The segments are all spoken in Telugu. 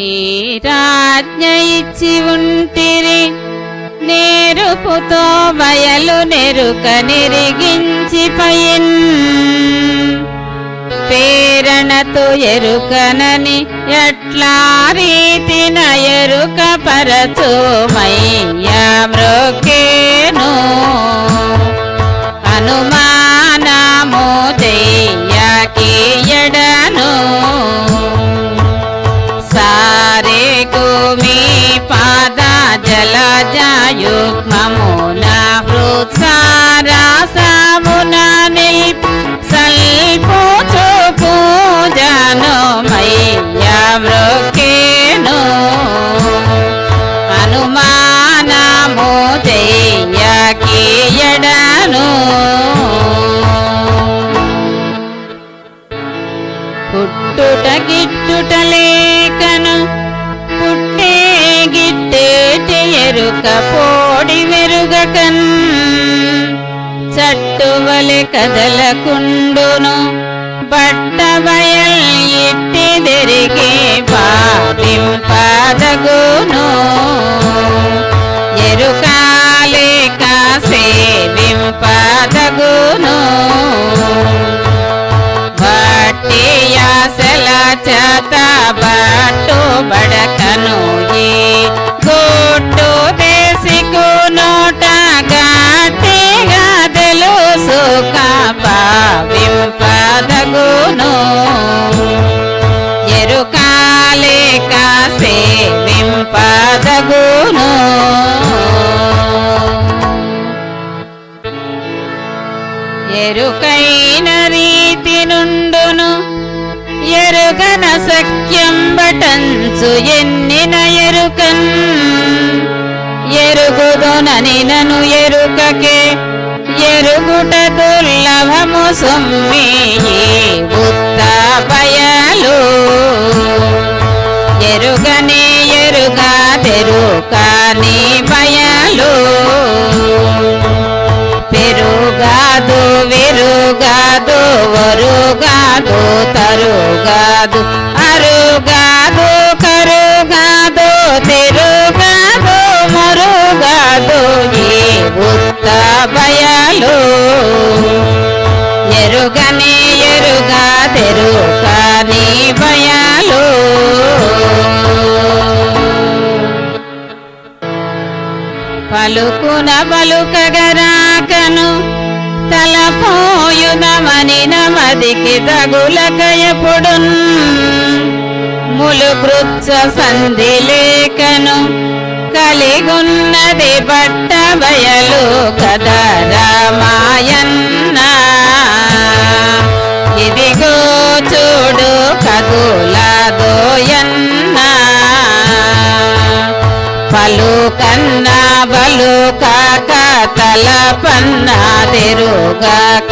నీరాజ్ఞ ఇచ్చి ఉంటిరి నేరుపుతో బయలు నెరుక నిరిగించి పయిన్. పేరణతో ఎరుకనని ఎట్లా రీతిన ఎరుక పరచు మయ్య చెయ్యకి ఎడను. చెయ్యకీయడను సారే మీ పాద జలజాయుగ్మమున హృత్సారాసమున నిల్ప సల్పోచు పూజను మయ్య పోడి మెరుగకన్ చట్టువలె కదలకుండును బట్ట బయల్ ఇట్టి దెరిగే పాటింపదగును ఎరుకాలేక సేవింపదగును భట్టియాసల చేత బట్టు బడకను ఈ గుట్టు దేశికు నోట గట్టిగా తెలుసు పావింపదగును ఎరుకాలేక సేవింపదగును ఎరుకైన రీతి నుండును ఎరుగన సఖ్యం బటంచు ఎన్నిన ఎరుకన్. ఎరుగుదునని నను ఎరుకకే ఎరుగుట దుర్లభము సొమ్మి ఉత్త బయలు ఎరుగనే ఎరుగా తెరుకాని బయలు పెరుగాదు విరుగాదు వరుగాదు తరుగాదు అరుగాదు. బయలు ఎరుగని ఎరుగా తెరుగని బయలు పలుకున పలుకగరాకను తలపోయునమని నమదికి తగులకయపుడున్ ములుకృత్స సంధి లేకను కలిగున్నది పట్ట బయలు కదా రామాయన్న. ఇదిగో చూడు కగులాదోయన్న పలు కన్నా బలు కాక తల పన్నా తెరుగాక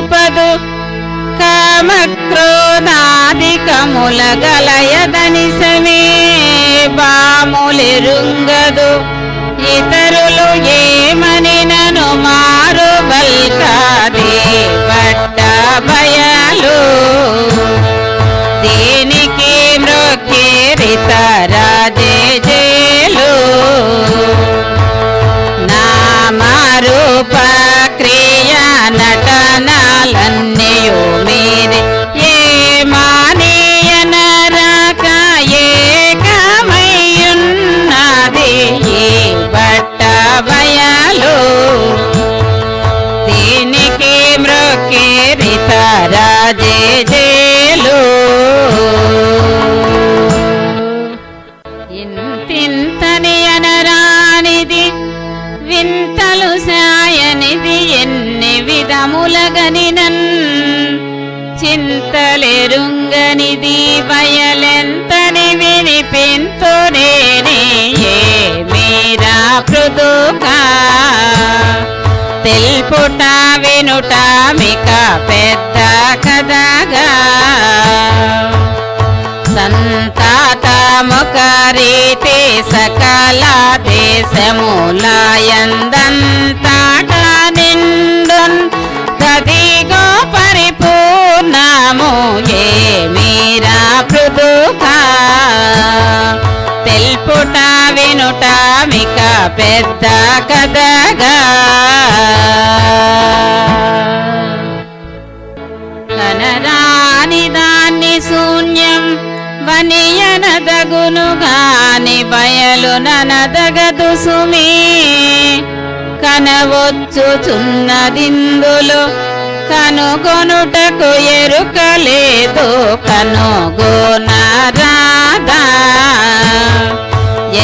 చూపదు కామక్రోధాధికముల గలయదని సమే బాములిరుంగదు. ఇతరులు ఏమని నను మారు బల్కాదే పట్ట భయాలు. దీనికి మృక్కిరితరాజే జేలు. నామరూప క్రియ సంతాతముఖరీతి సకల దేశములయందంతట నిండున్ తదిగో పరిపూర్ణము ఏ మీరా పృదుగా తెల్పుట వినుట మిక పెద్ద కదగా కనరాని దాన్ని శూన్యం వనియనదగును గాని బయలు ననదగదు సుమీ. కనవచ్చుచున్నదిందులు కనుగొనుటకు ఎరుకలేదు కనుగొనరాదా.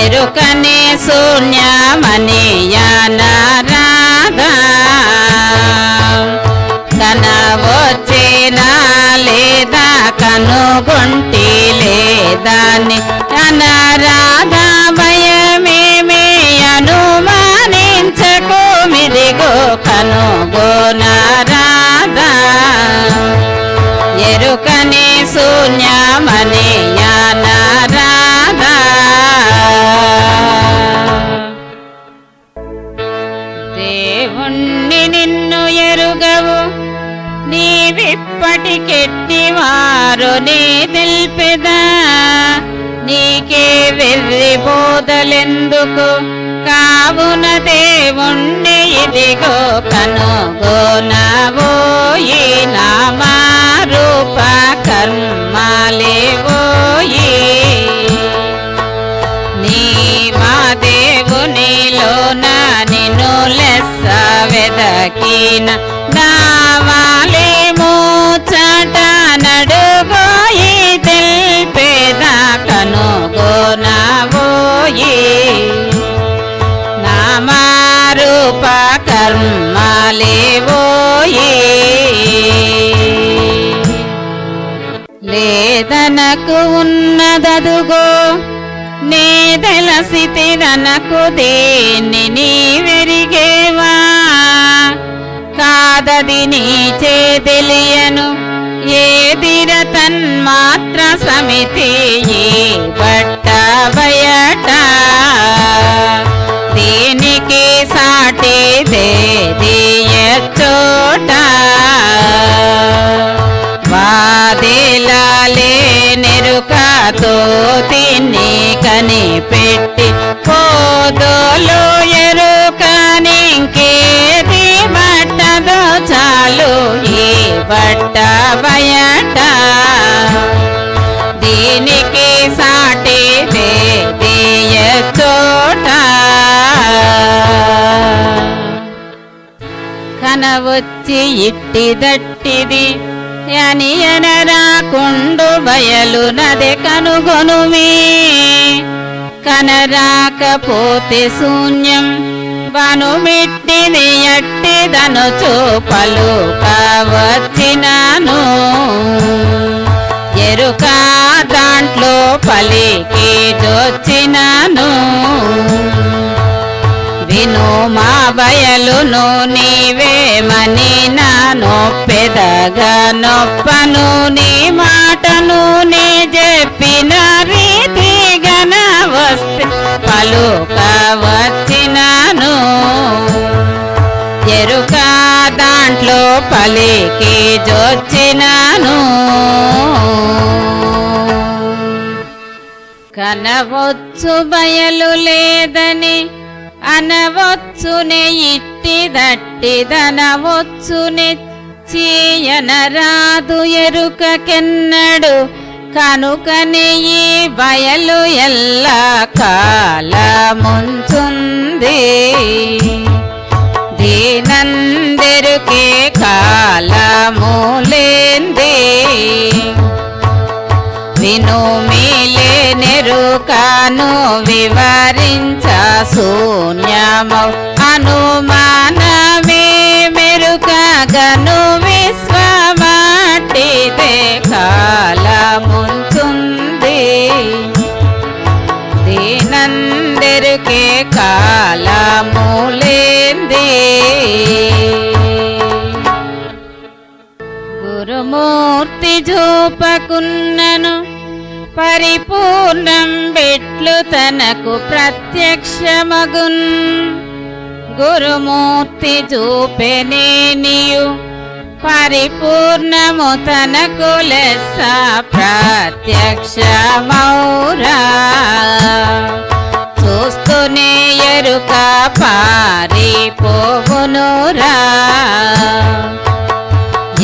ఎరుకనే శూన్యమని యనరాదా కనవచ్చేనా లేదా కనుగొంటే దాన్ని అనరాధా అనుమానించకు. మిదిగో కనుగొనరాధా ఎరుకని శూన్యమని యనరాధా నీవిప్పటికెట్టివారు నీ తెల్పెదా. నీకే వెర్రి బోధలెందుకు? కావున దేవుణ్ణి ఇదిగో కనుగోనవోయి నామారూప కర్మలేవోయి నీ మా దేవునిలో నా నిన్ను లెస్స వెదకిన. మూచట తెల్పేద కనుగోనవోయి. నామారూప కర్మాలేవోయి. లేదనకు ఉన్నదదుగో నే తెలసితిరనకు దేన్ని నీ వెరిగేవా? కాదది నీచే తెలియను. ఏదిర తన్మాత్ర సమితి ఈ బట్ట బయట. దీనికి సాటి దేదియ చోట వాదిలాలే నెరుకతో తిని కనిపెట్టి పోదోలు ఎరుకనింకేది ఉన్నదో చాలు ఈ బట్ట బయట. దీనికి సాటి దేదియ చోట? కనవచ్చి ఇట్టి దట్టిది అని ఎనరాకుండు బయలు నది కనుగొనుమి. కనరాకపోతే శూన్యం బనుమిట్టిది ఎట్టిదను చూపలు కావచ్చినాను. ఎరుక దాంట్లో పలికి దొచ్చినాను విను మా బయలును నీవేమని నా నొప్పెదగా నొప్పను నీ మాటను నీ చెప్పిన రీతిగా వస్తే పలుక వచ్చినాను ఎరుక దాంట్లో పలికి జొచ్చినాను. కనవచ్చు బయలు లేదని అనవచ్చునే ఇట్టి దట్టిదనవచ్చునే చీయనరాదు ఎరుకకెన్నడు. కనుకనే ఈ బయలు ఎల్లా కాలముంచుంది. దీనందరికే కాలములేంది. విను మీలే నెరుకాను వివరించ శూన్యమౌ అనుమాన మెరుకగను విశ్వమాటిదే కాలముంచుంది దీనందరికే కాలములేంది. గురుమూర్తి చూపకున్నను పరిపూర్ణం బిట్లు తనకు ప్రత్యక్షమగున్. గురుమూర్తి చూపెనేనియు పరిపూర్ణము తనకు లెస్స ప్రత్యక్షమౌరా చూస్తూనే ఎరుక పారిపోవునురా.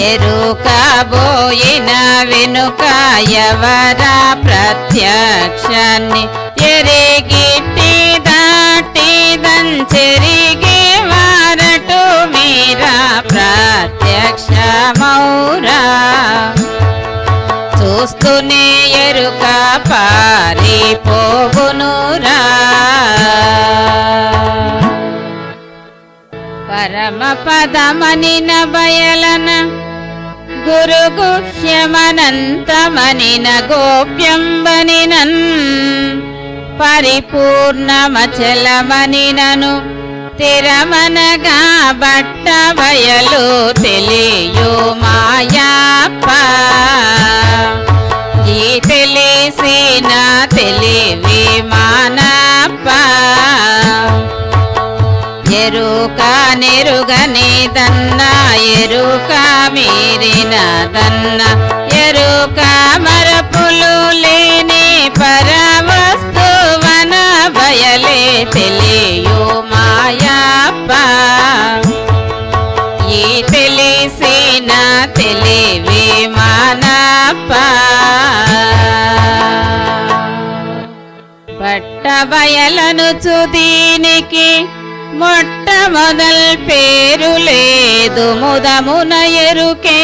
ఎరుక బోయిన వెనుక ఎవరా ప్రత్యక్షాన్ని ఎరిగి దాటి దంచెరిగే వారటు మీరా ప్రత్యక్షమౌరా. చూస్తూనే ఎరుక పారిపోవునురా. పరమ పదమనిన బయలన గురు గుహ్యమనంతమనిన గోప్యంబనినన్ పరిపూర్ణమచలమని నను తిరమనగా బట్ట బయలు తెలియు మాయాప్ప. ఈ తెలిసిన తెలివి మానప్ప. ఎరుక నెరుగని తన్న ఎరుక మీరిన తన్న ఎరుక మరపులు లేని పరవస్తువన దయలే తెలియు మాయప్ప. ఈ తెలిసిన తెలివి మానప్ప. పట్ట బయలను చుదీనికి మొట్టమొదల్ పేరు లేదు ముదమున ఎరుకే.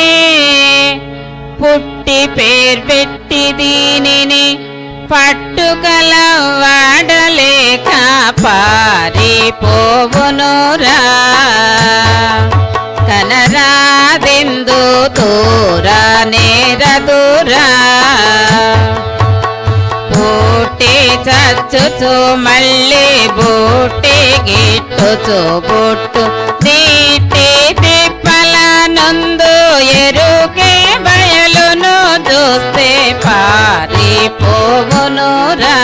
పుట్టి పేరు పెట్టి దీనిని పట్టుకల వాడలేక పారిపోవునురా కనరాదెందు తూరా నేరదురా బూటి చచ్చుచు మళ్ళీ బూటి గిట్టుచు బుట్టు నీటి తిప్పల నందు ఎరుకే బయలును చూస్తే పారిపోవునురా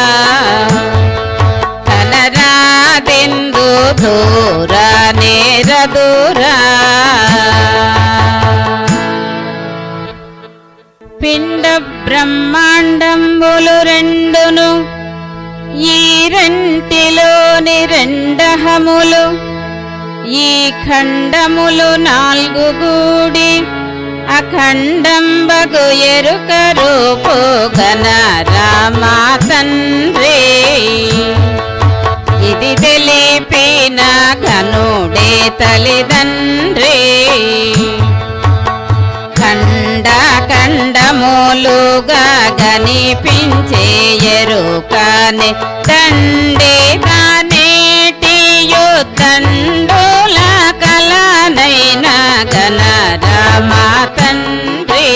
కనరాదెందు దూర నేరదురా పిండ బ్రహ్మాండంబులు రెండును ఈ రెంటిలోని రెండహములు ఈ ఖండములు నాలుగు గూడి అఖండం బగు ఎరుక రూపు గణ రామా తండ్రి. ఇది తెలిపిన ఘనుడే తల్లిదండ్రి. ఖండ ఖండములుగా కనిపించే ఎరుకనే తండే తానేటి యుద్ధండుల కలనైన గణరమా తండ్రి.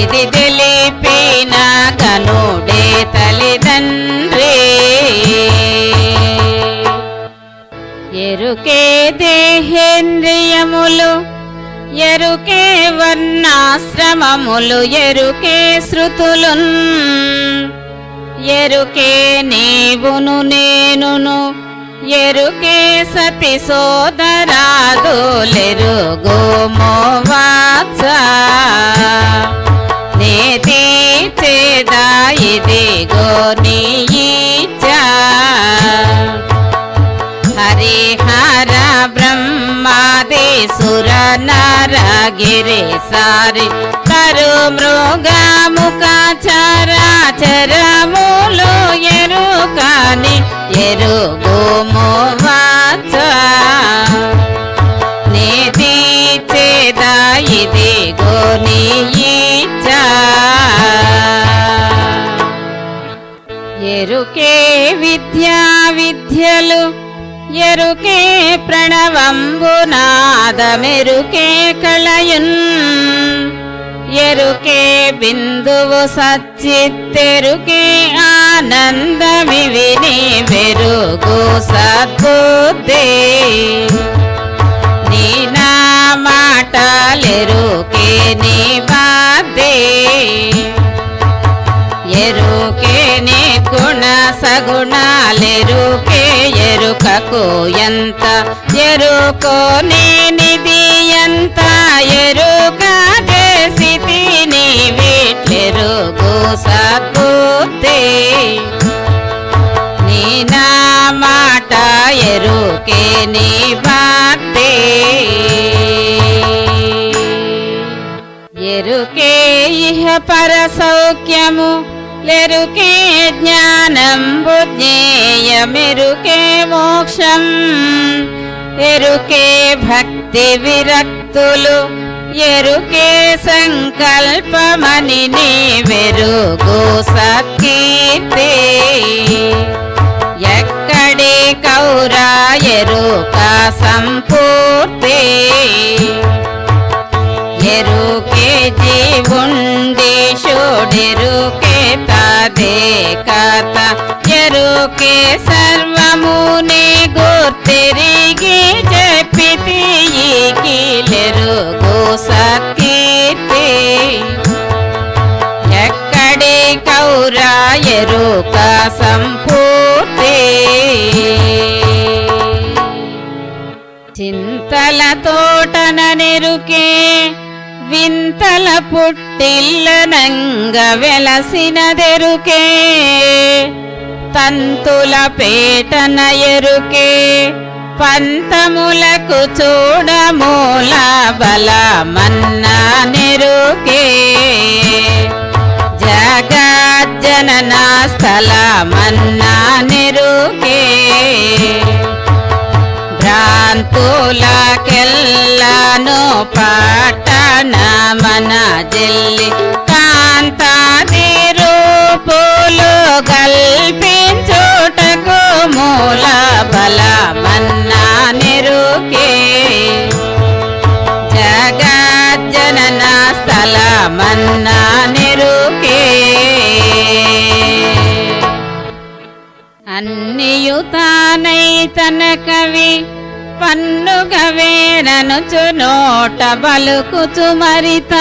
ఇది తెలిపిన గనుడే తల్లిదండ్రి. ఎరుకే దేహేంద్రియములు ఎరుకే వర్ణాశ్రమములు ఎరుకే శృతులున్. ఎరుకే నీవును నేనును ఎరుకే సతి సోదరాదులెరుగో మోవాత్స నేతి చేదా ఇదిగో నీ హరిహర బ్రహ్మాది సురనా సుర సారి కరు మృగముఖ చర చరములు ఎరుకని ఎరుగు మోవాచ నిధి చేద ఇదిగో నీ ఈచ్చా. ఎరుకే విద్యా విద్యలు ఎరుకే ప్రణవంబునాదమెరుకే కళయున్ ఎరుకే బిందువు సచ్చిత్తెరుకే ఆనందమివిని వెరుగు సద్బుద్ధి. నీ నా మాటలెరుకే నీ బాధే. ఎరుకే నీ గుణ సగుణాలెరుకే ఎరుకకు ఎంత? ఎరుకో నేనిది ఎంత? ఎరుక చేసి నీ వీట్లెరుగు సద్బుద్ధి నీ నా మాట ఎరుకే నీ బాతే ఎరుకే ఇహ పర సౌఖ్యము లెరుకే జ్ఞానం బుజ్ఞేయమెరుకే మోక్షం. ఎరుకే భక్తి విరక్తులు ఎరుకే సంకల్పమని వెరుగు సత్కీర్తి ఎక్కడే కౌరా ఎరుక సంపూర్తి. తదే కథ ఎరుకే సర్వమునే గుర్తిరిగి చెప్పితి కీలెరుగు సత్కీర్తి ఎక్కడి కౌరా ఎరుక సంపూర్తి? చింతల తోటన నెరుకే వింతల పుట్టిల్లనంగ వెలసినదెరుకే. తంతుల పేటన ఎరుకే. పంతములకు చూడమూల బలమన్నా నెరుకే జగజ్జనన స్థలమన్నా నెరుకే భ్రాంతులకెల్లను పట్టణ మన జిల్లి కాంతాది రూపులు గల్పించుటకు మూల బలమన్నా నెరుకే జగజ్జనన స్థలమన్నా నెరుకే అన్నియు తానై తన కవి పన్నుగవేననుచు నోట బలుకుచు మరితానన్నిటి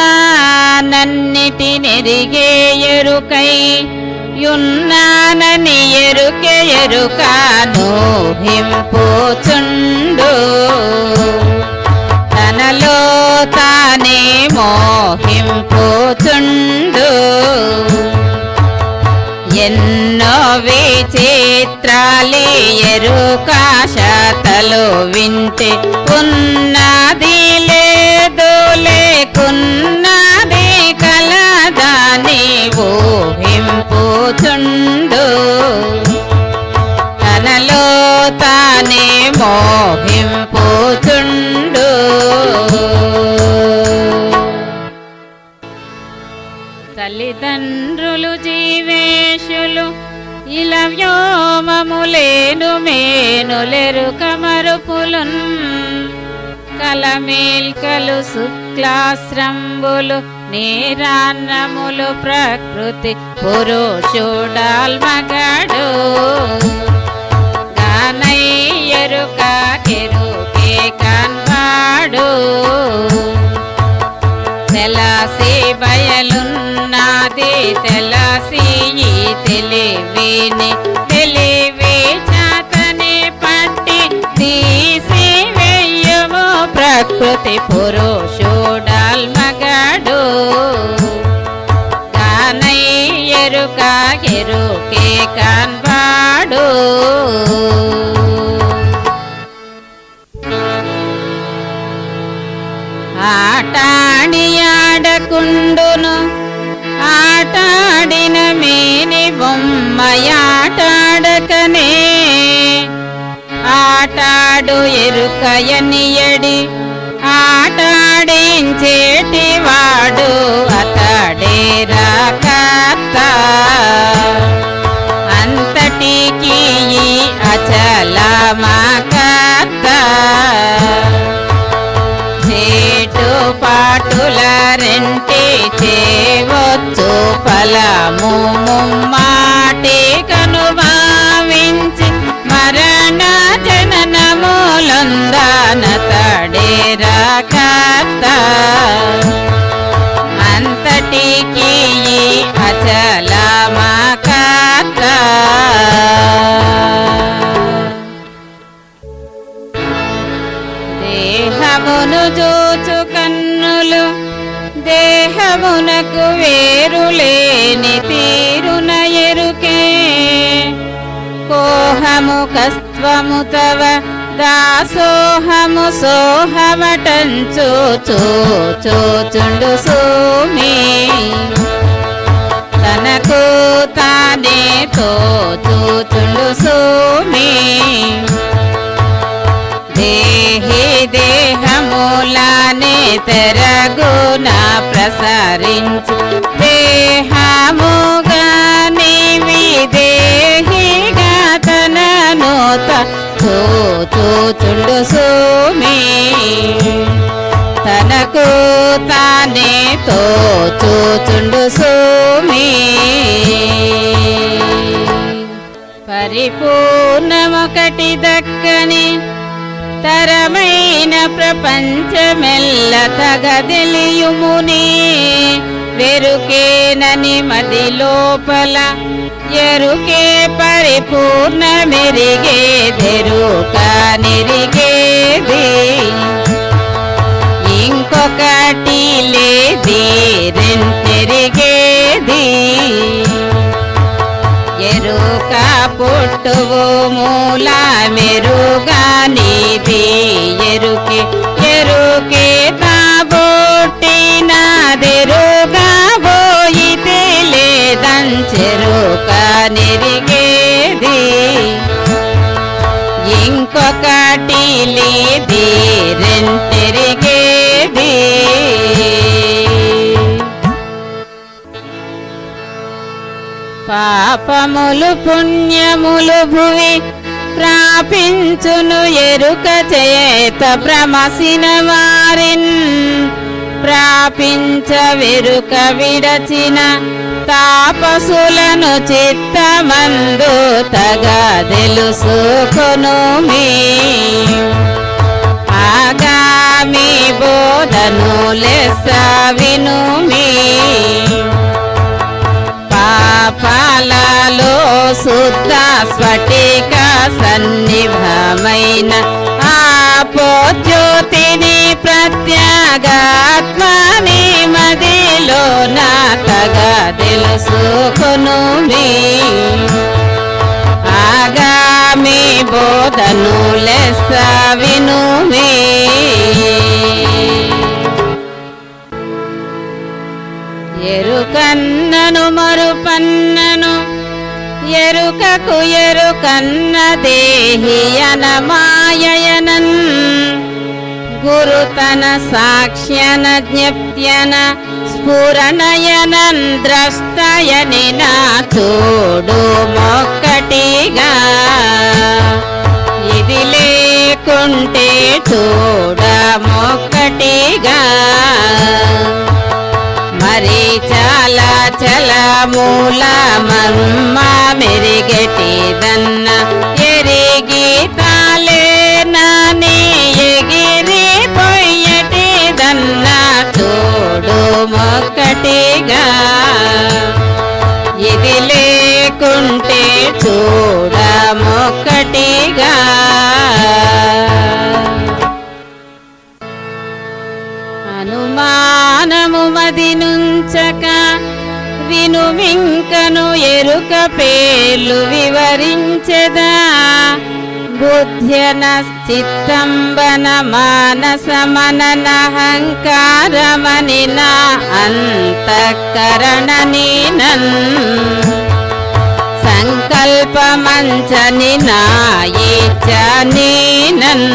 నెరిగే ఎరుకై యున్నానని ఎరుక ఎరుకాను హింపుచుండు తనలో తానే మోహింపుచుండు. ఎన్న విచిత్రాలి ఎరుకాశతలు వింటే ఉన్నది లేదు లేకున్నది కలదాని ఊహింపుచుండు తనలో తానే మోహింపుచుండు తల్లిదండ్రులు జీ ఇలా వ్యోమములేను మేనులెరుక మరుపులున్ కలమేల్కలు శుక్లాశ్రంబులు నీరాన్నములు ప్రకృతి పురుషుడాల్ మగడు. గానయ్యరుక కెరుకే కన్వాడు తెలసి బయలున్నది తెలసి తెలివిని తెలివి చేతని పట్టి తీసి వెయ్యము ప్రకృతి పురుషుడాల్ మగడు. కానయ్యరుక ఎరుకే కన్వాడు. ఆటాడి ఆడకుండును ఆడిన మేని బొమ్మయాటాడకనే ఆటాడు ఎరుకయనియడి ఆటాడించేటివాడు అతడే రాకత్త అంతటికి ఈ అచలమాకత్త చేటు పాటుల రెంటే చేవచ్చు ఫలము మాటే కను భావించి మరణ జననములొందాన తడేరా కర్త అంతటికి ఈ అచలమా కర్త దేహమును చూచు దేహమునకు వేరులేని తీరున ఎరుకే. కోహము కస్త్వము తవ దాసోహము సోహమటంచు చూచుండు సోమి. తనకు తానే తోచుచుండు సోమి. దేహి దేహములానే తెరగున ప్రసరించు. దేహముగాని విదేహిగా తననోత చూచుండు సోమి. తనకు తానే తోచుచుండు సోమి. పరిపూర్ణమొకటి దక్కని తరమైన ప్రపంచమెల్ల తగదెలియుముని వెరుకేనని మది లోపల ఎరుకే పరిపూర్ణ మెరిగేదెరుక నిరిగేది ఇంకొకటి లేది రెంటెరిగేది. ఎరుక పుట్టువు మూల మెరుగా నీది ఎరుకే ఎరుకే కాబోటినదెరుగా పోయితే లేదంచెరుక నిరిగేది. ఇంకొకటి లేది రెంటెరిగేది పాపములు పుణ్యములు భువి ప్రాపించును ఎరుక చేత భ్రమసిన వారిన్ ప్రాపించ వెరుక విడచిన తాపసులను చిత్తమందు తగా తెలుసుకొను మీ ఆగామి బోధను లెస్స విను మీ పాపాలలో శుద్ధ స్ఫటిక సన్నిభమైన ఆపోజ్యోతిని ప్రత్యాగాత్మని మదిలో నాతగా తెలుసుకొను మీ ఆగామి బోధను లెస్స విను మీ మరుపన్నను ఎరుకకు ఎరుకన్న దేహియన మాయయనన్. గురుతన సాక్ష్యన జ్ఞప్త్యన స్ఫురణయనన్ ద్రష్టయని నా చూడు మొక్కటిగా. ఇది లేకుంటే చూడ మొక్కటిగా. మరి చాలా చల మూల మర్మ మెరిగెటిదన్న ఎరిగి తాలే నాని ఎగిరి పొయ్యటిదన్న చూడు మొక్కటిగా. ఇది లేకుంటే చూడ మొక్కటిగా. నుంచక వినుమింకను ఎరుక పేర్లు వివరించెదా. బుద్ధ్యన చిత్తంబన మానసమననహంకారమని నా అంతఃకరణ నీనన్ సంకల్పమంచని నా ఇచ్చ నీనన్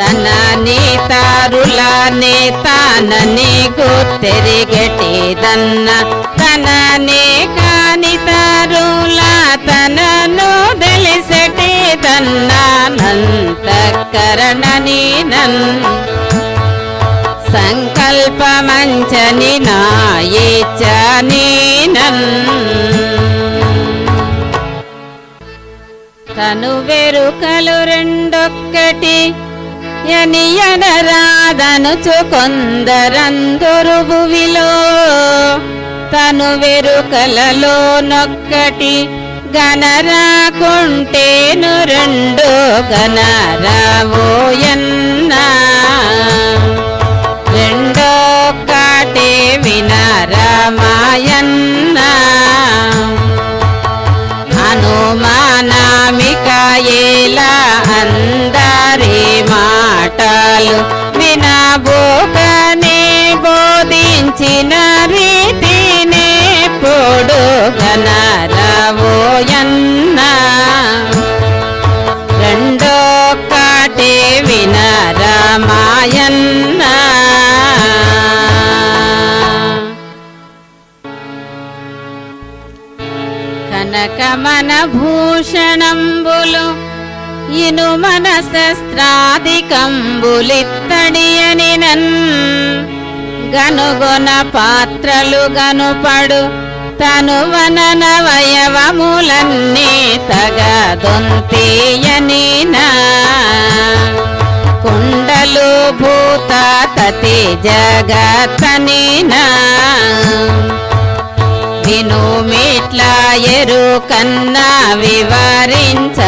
తన నేతారులానే తానని గుర్తెరిగటిదన్న తననే కాని తారుల తనను తెలిసెటిదన్నానంతకరణని నన్ సంకల్ప అల్పమంచని నా ఇచ్చ తను వెరుకలు రెండొక్కటి ఎనియనరాదనుచు కొందరందరు భువిలో తను వెరుకలలో నొక్కటి గణరాకుంటేను రెండు గణరావోయన్నా రెండో కాటే వినరమాయన్నా. అనుమానామిక ఎలా మా మాటలు వినబోకనే బోధించిన రీతినే పొడుగనరవోయన్నా రెండో కాటే వినరమాయన్నా కనకమన భూషణంబులు ఇను మన శస్త్రాధికంబులిత్తడి అని నన్ గనుగొన పాత్రలు గనుపడు తనువనన వయవములన్నీ తగదొంతీయని నా కుండలు భూత తతి జగతని నా విను మీట్లా ఎరు కన్నా వివరించ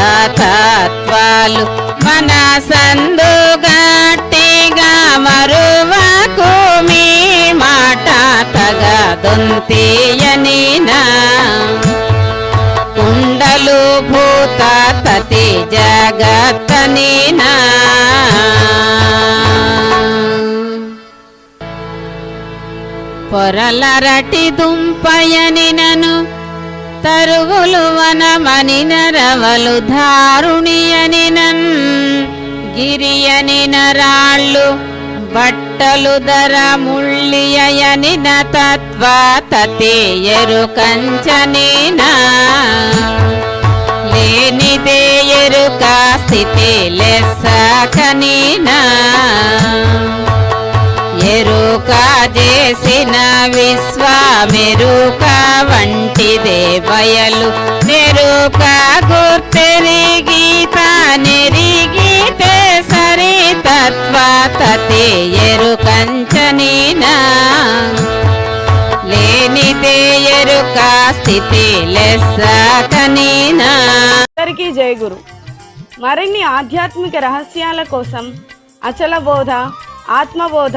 తత్వాలు మన సందు గట్టిగా మరువకు మీ మాట తగదొంతీయని కుండలు భూత తతి జగత్తని నా. పొరలరటి దుంపయని నను తరువులు వనమని నరవలు ధారుణియని నన్ గిరియని నరాళ్ళు బట్టలు ధర ముళ్ళియని తత్వ తతే ఎరు లేనిదే ఎరుక స్థితి లెస్స కనీనా ఎరుక చేసిన విశ్వమెరుక వంటిదే బయలు నెరుక గుర్తెరిగి తానెరిగితే సరి తత్వ తతే ఎరుకంచనినా లేనిదే ఎరుక స్థితి లెస్స కనినా అందరికీ జయ గురు. మరిన్ని ఆధ్యాత్మిక రహస్యాల కోసం అచల బోధ ఆత్మబోధ